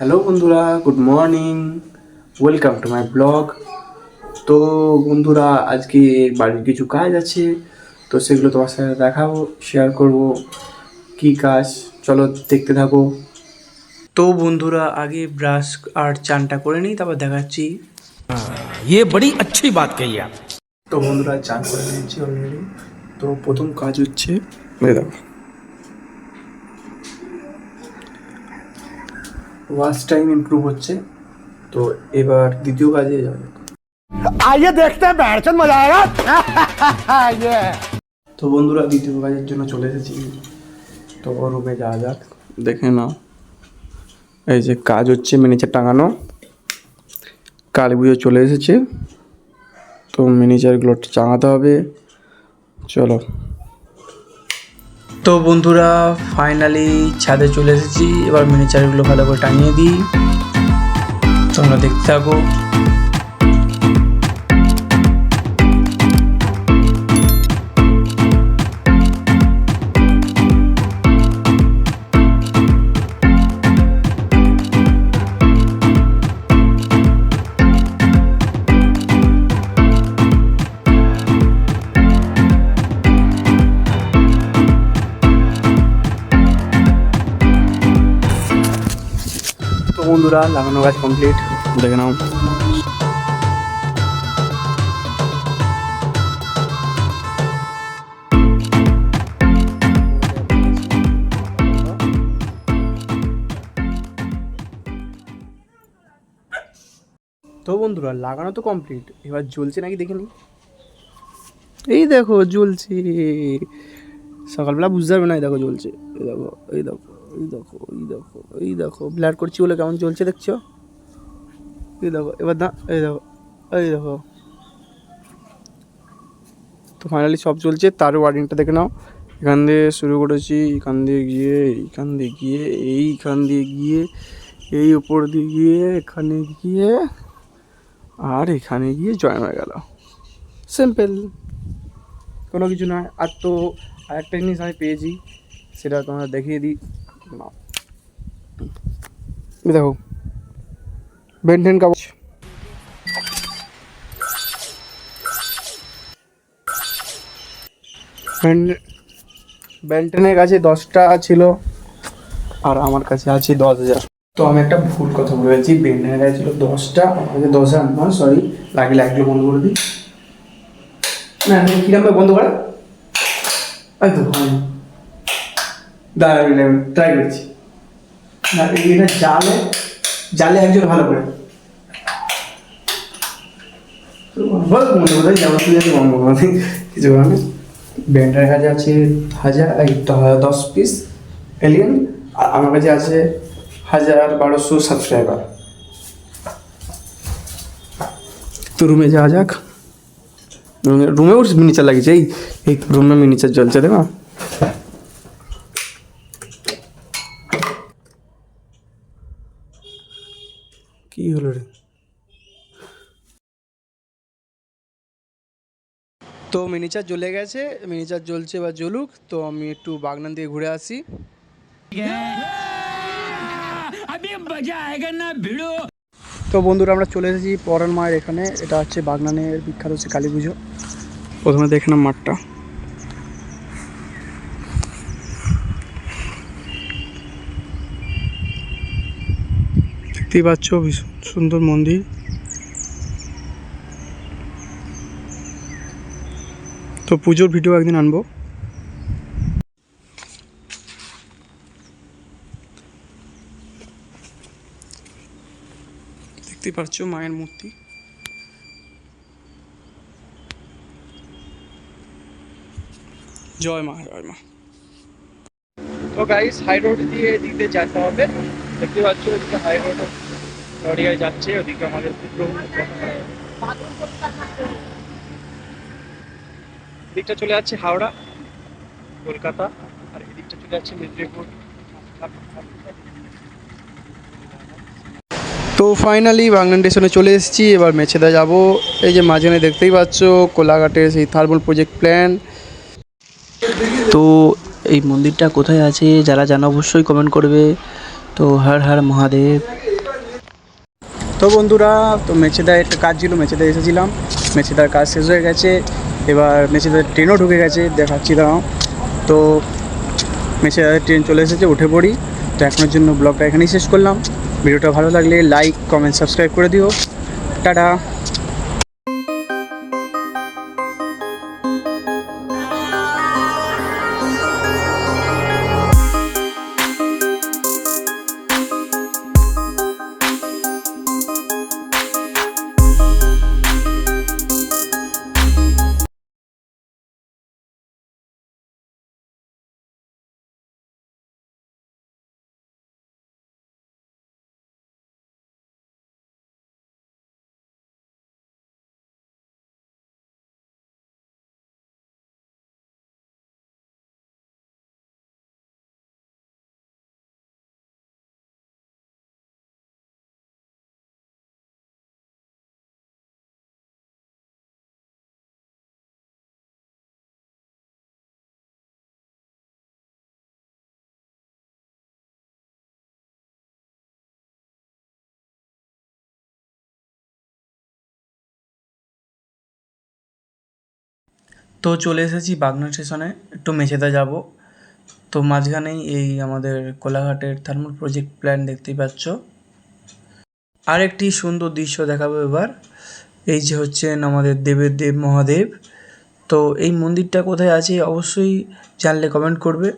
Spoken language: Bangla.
হ্যালো বন্ধুরা good morning welcome to my blog তো বন্ধুরা আজকে বাড়ির কিছু কাজ আছে তো সেগুলো তোমার সাথে দেখাবো শেয়ার করব কি কাজ চলো দেখতে থাকো তো বন্ধুরা আগে ব্রাশ আর চানটা করে নিই তারপর দেখাচ্ছি ये बड़ी अच्छी बात कही आप তো বন্ধুরা চান করে নিয়েছি অলরেডি তো প্রথম কাজ হচ্ছে এই দেখো ওয়াচ টাইম ইম্প্রুভ হচ্ছে। তো এবার দ্বিতীয় কাজে যাবে আইয়ে দেখতে ব্যাটসন মজা আয়গা। তো বন্ধুরা দ্বিতীয় কাজের জন্য চলে এসেছি। তো রুমে যাওয়া যাক। দেখে নাও। এই যে কাজ হচ্ছে ম্যানেজার টাঙানো। কালী পুজো চলে এসেছে। তো ম্যানেজারগুলো চাঙাতে হবে। চলো। তো বন্ধুরা ফাইনালি ছাদে চলে এসেছি। এবার মিনিচারগুলো ভালো করে টাঙিয়ে দিই। তোমরা দেখতে থাকো। বন্ধুরা লাগানো গাছ কমপ্লিট দেখে নাও। তো বন্ধুরা লাগানো তো কমপ্লিট এবার জ্বলছে নাকি দেখে নি এই দেখো জ্বলছে। সকালবেলা বুঝতে পারবে না এই দেখো জ্বলছে। এই দেখো এই দেখো। এই দেখো এই দেখো এই দেখো, ব্লার করছি বলে কেমন চলছে দেখছ? এই দেখো, এবার দা, এই দেখো এই দেখো। তো ফাইনালি সব চলছে তার ওয়ার্ডিংটা দেখে নাও। এখান দিয়ে শুরু করেছি, এখান দিয়ে গিয়ে, এইখান দিয়ে গিয়ে, এইখান দিয়ে গিয়ে, এই উপর দিয়ে গিয়ে, এখানে গিয়ে, আর এখানে গিয়ে জয়েন হয়ে গেল। সিম্পল কোনো কিছু নয়। আর তো আরেকটা জিনিস আমি পেয়েছি, সেটা তোমরা দেখিয়ে দিই। দেখো। বেন্টেন কাগজ বেন্টেনের কাছে দশটা ছিল, আর আমার কাছে আছে দশ হাজার। তো আমি একটা ভুল কথা বলেছি বেন্টেনের কাছে ছিল দশটা, আমার দশ হাজার নয় সরি লাগে লাইটগুলো বন্ধ করে দিই। না কিরম বন্ধ করে। এই হয় দাঁড়াবি ট্রাই করছি। না এটা জালে জালে একজন ভালো করে। বল বন্ধ করে যেমন তুই যদি বন্ধ কিছু নেই। ব্যান্ডের কাছে আছে হাজার দশ পিস এলিয়েন আর আমার কাছে আছে হাজার বারোশো সাবস্ক্রাইবার তো রুমে যাওয়া যাক। রুমে- রুমেও মিনিচার লাগিয়েছে। এই এই রুমে মিনিচার জ্বলছে, দেখো। কি হলো রে? তো মিনিচার জ্বলে গেছে মিনিচার জ্বলছে বা জ্বলুক তো আমি একটু বাগনান দিয়ে ঘুরে আসি। তো বন্ধুরা আমরা চলে এসেছি পরান মায়ের এখানে। এটা হচ্ছে বাগনানের বিখ্যাত হচ্ছে কালী পুজো। প্রথমে দেখলাম মাঠটা। দেখতেই পাচ্ছ ভীষণ সুন্দর মন্দির। তো পুজোর ভিডিও একদিন আনব। দেখতে পাচ্ছ মায়ের মূর্তি। জয় মা জয় মা। তো গাইস হাই রোড দিয়ে দিয়ে যেতে হবে। দেখতে পাচ্ছ ওদিকে হাই রোড যাচ্ছে ওদিকে আমাদের পুরো এদিকটা চলে যাচ্ছে হাওড়া কলকাতা আর এদিকটা চলে যাচ্ছে মেদিনীপুর। তো ফাইনালি বাংলান স্টেশনে চলে এসেছি এবার মেছেদা যাব। এই যে মাঝখানে দেখতেই পাচ্ছ কোলাঘাটের সেই থার্মাল প্রজেক্ট প্ল্যান তো এই মন্দিরটা কোথায় আছে যারা জানো অবশ্যই কমেন্ট করবে। তো হর হর মহাদেব। তো বন্ধুরা, তো মেছেদায় একটা কাজ ছিল মেছেদায় এসেছিলাম। মেচেদার কাজ শেষ হয়ে গেছে। এবার মেচেদার ট্রেনও ঢুকে গেছে, দেখাচ্ছি দাঁড়াও। তো মেচেদার ট্রেন চলে এসেছে, উঠে পড়ি। তো এখনের জন্য ব্লগটা এখানেই শেষ করলাম। ভিডিওটা ভালো লাগলে লাইক কমেন্ট সাবস্ক্রাইব করে দিও। টাটা। তো চলে এসেছি বাগনা স্টেশনে, একটু মেঝেতে যাব। তো মাঝখানেই এই আমাদের কোলাঘাটের থার্মাল প্রজেক্ট প্ল্যান দেখতেই পাচ্ছ। আরেকটি সুন্দর দৃশ্য দেখাবো এবার, এই যে হচ্ছেন আমাদের দেবের দেব মহাদেব। তো এই মন্দিরটা কোথায় আছে অবশ্যই জানলে কমেন্ট করবে।